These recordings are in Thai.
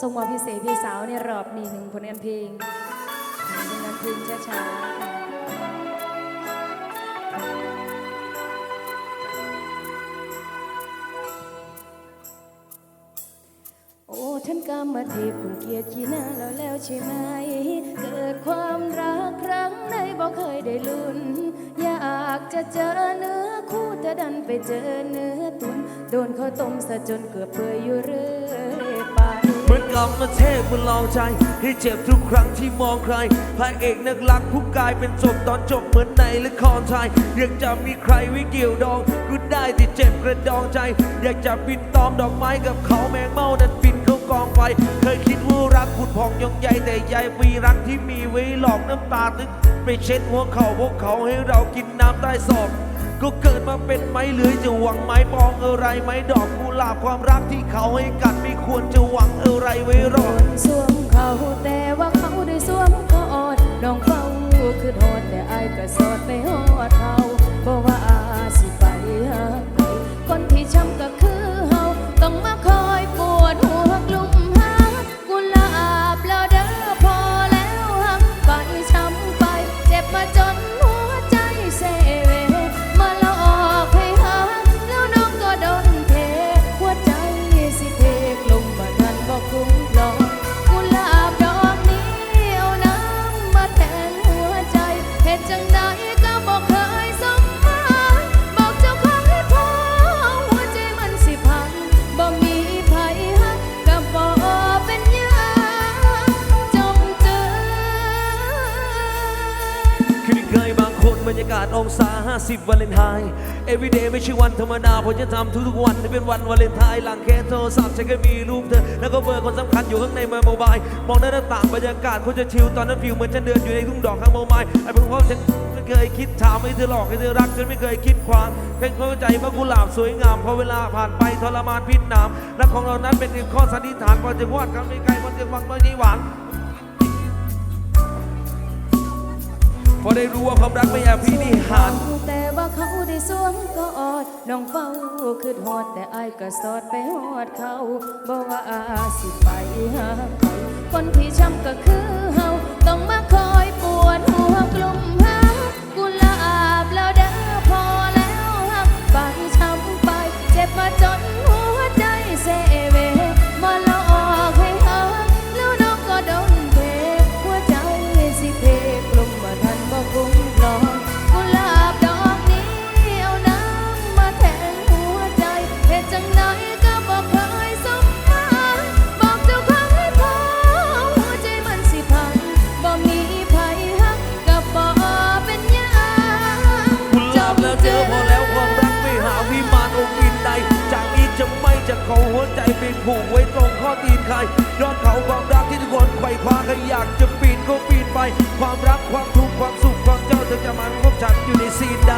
ส่งมอบพิเศษพี่สาวในรอบนี้หนึ่งผลงานเพลงผลงานเพลงช้าๆโอ้ท่านกรรมเทพคุณเกียรติขี้หน้าแล้วแล้วใช่ไหม เกิดความรักครั้งไหนบอกเคยได้ลุ้น อยากจะเจอเนื้อคู่แต่ดันไปเจอเนื้อตุนโดนเขาต้มซะจนเกือบเปื่อยอยู่เรื่อย เหมือนกำมาเทพมันลองใจ ให้เจ็บทุกครั้งที่มองใครพระเอกนักลักผู้กลายเป็นศพตอนจบเหมือนในละครไทยอยากจะมีใครไว้เกี่ยวดองกูได้ที่เจ็บกระดองใจ อยากจะบินตอมดอกไม้กับเขาแมงเม่านั้นบินเข้ากองไฟเคยคิดว่ารักผุดพองยองใยแต่ใยมีรักที่มีไว้หลอกน้ำตาตึกไปเช็ดหัวเข่าพวกเขาให้เรากินน้ำใต้ศอกก็เกิดมาเป็นไม้เลื้อยจะหวังไม้ปองอะไรไม้ดอกกุ ลาบความรักที่เขาให้กันไม่ควรจะหวังอะไรไว้รอคนสวมเขาแต่ว่าเขาได้สวมกอดน้องเฝ้าคือโทษแต่อายก็สอดไปหอดเขาเพราะว่าอาสิไป everyday ไม่ใช่วันธรรมดาผมจะทำทุกๆวันให้เป็นวันวาเลนไทน์หลังแค่โทรศัพท์ฉันก็มีรูปเธอ แล้วก็เบอร์คนสำคัญอยู่ข้างในมือโมบายมองหน้าต่างบรรยากาศคนจะชิลตอนนั้นฟิวเหมือนฉันเดินอยู่ในทุ่งดอกข้างโมไมล์ไอ้พวกเขาฉันไม่เคยคิดถามให้เธอหลอกให้เธอรักฉันไม่เคยคิดความเพียงเข้าใจว่ากุหลาบสวยงามพอเวลาผ่านไปทรมานพิษน้ำรักของเรานั้นเป็นเพียงข้อสันนิษฐานพอจะวาดกันไม่ไกลมันจะหวังไม่ได้หวัง พอได้รู้ว่าความรักไม่อาพีนิหารแต่ว่าเขาได้สวมกอดน้องเฝ้าคือหอดแต่อายก็สอดไปหอดเขาบอกว่าอาสิไปหาเขาคนที่ช้ำก็คือเฮาต้องมาคอยปวดหัวกลุ่ม เขอหัวใจปีนผูกไว้ตรงข้อตีนใครยอดเขาความรักที่ทุกคนไขว่คว้าใครอยากจะปีนก็ปีนไป ความรักความทุกข์ความสุขความเจ้าเธอจะมาพบฉันอยู่ในซีนใด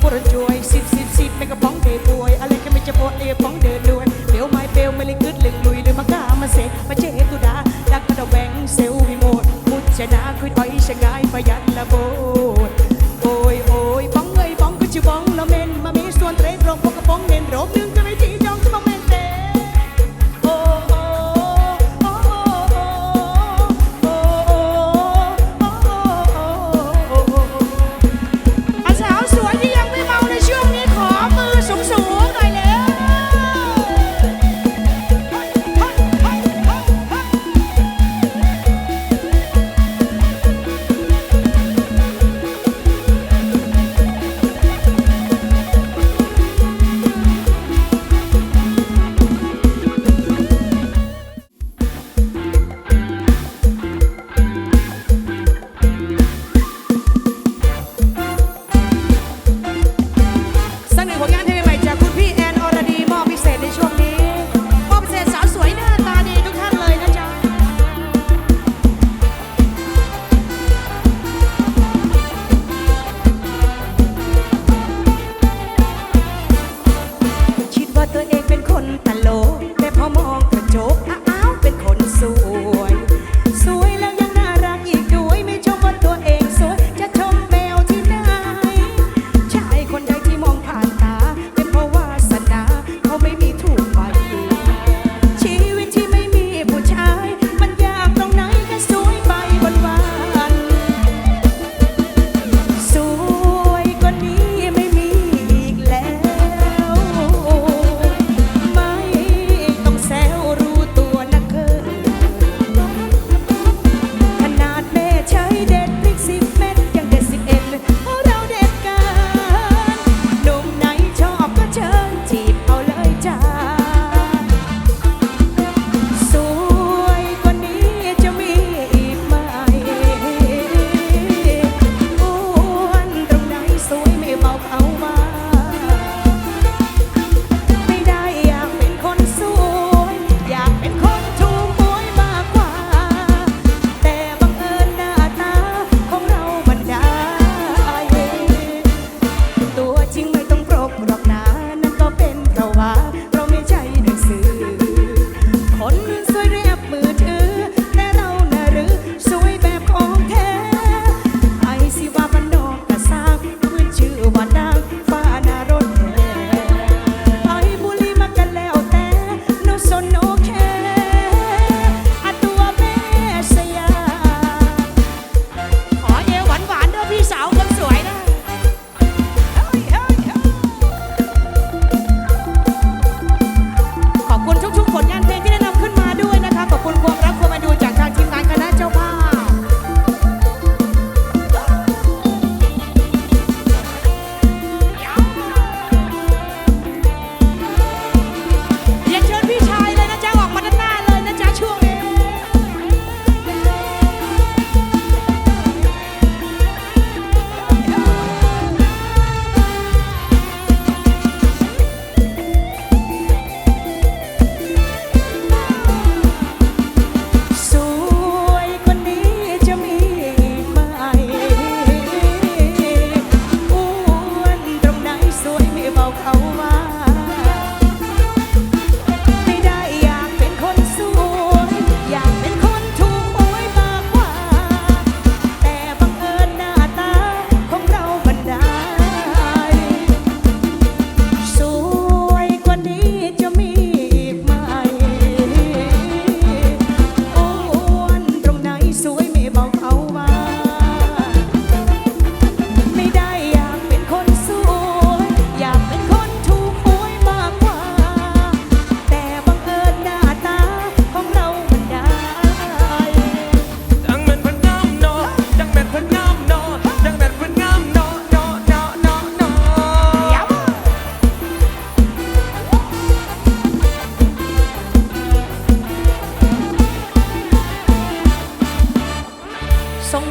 จะปวดรวยสิบสิบสิบไม่กระป๋องเดปวยอะไรก็ไม่จะปวดเอป๋องเด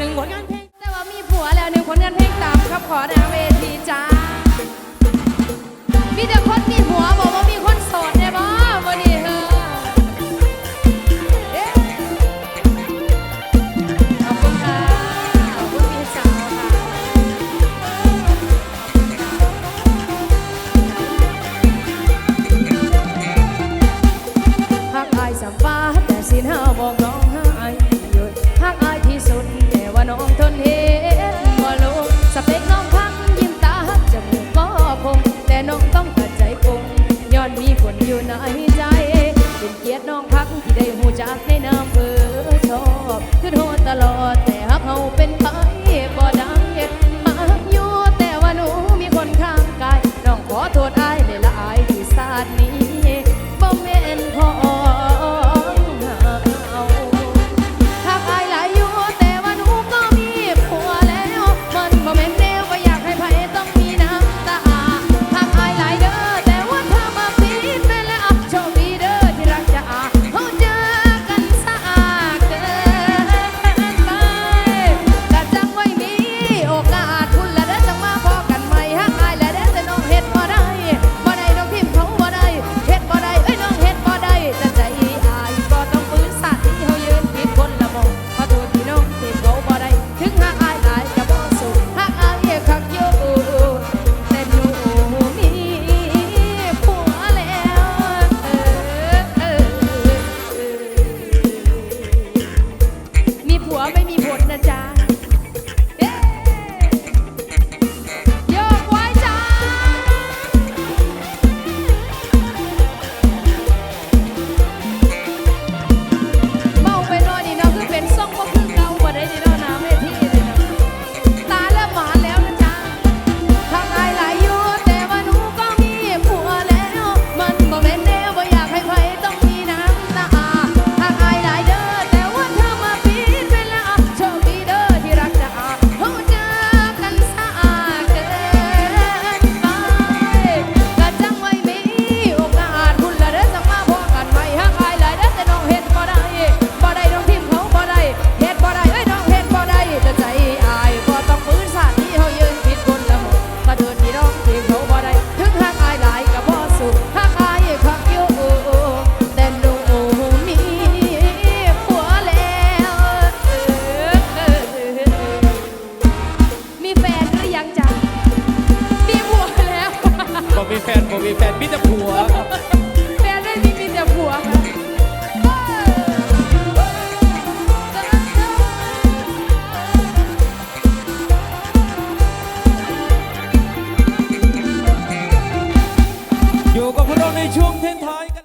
งผลงานเพลง แต่ว่ามีผัวแล้วหนึ่งผลงานเพลงตามครับขอนาเวทีจ้ามีแต่คนมีผัวบอก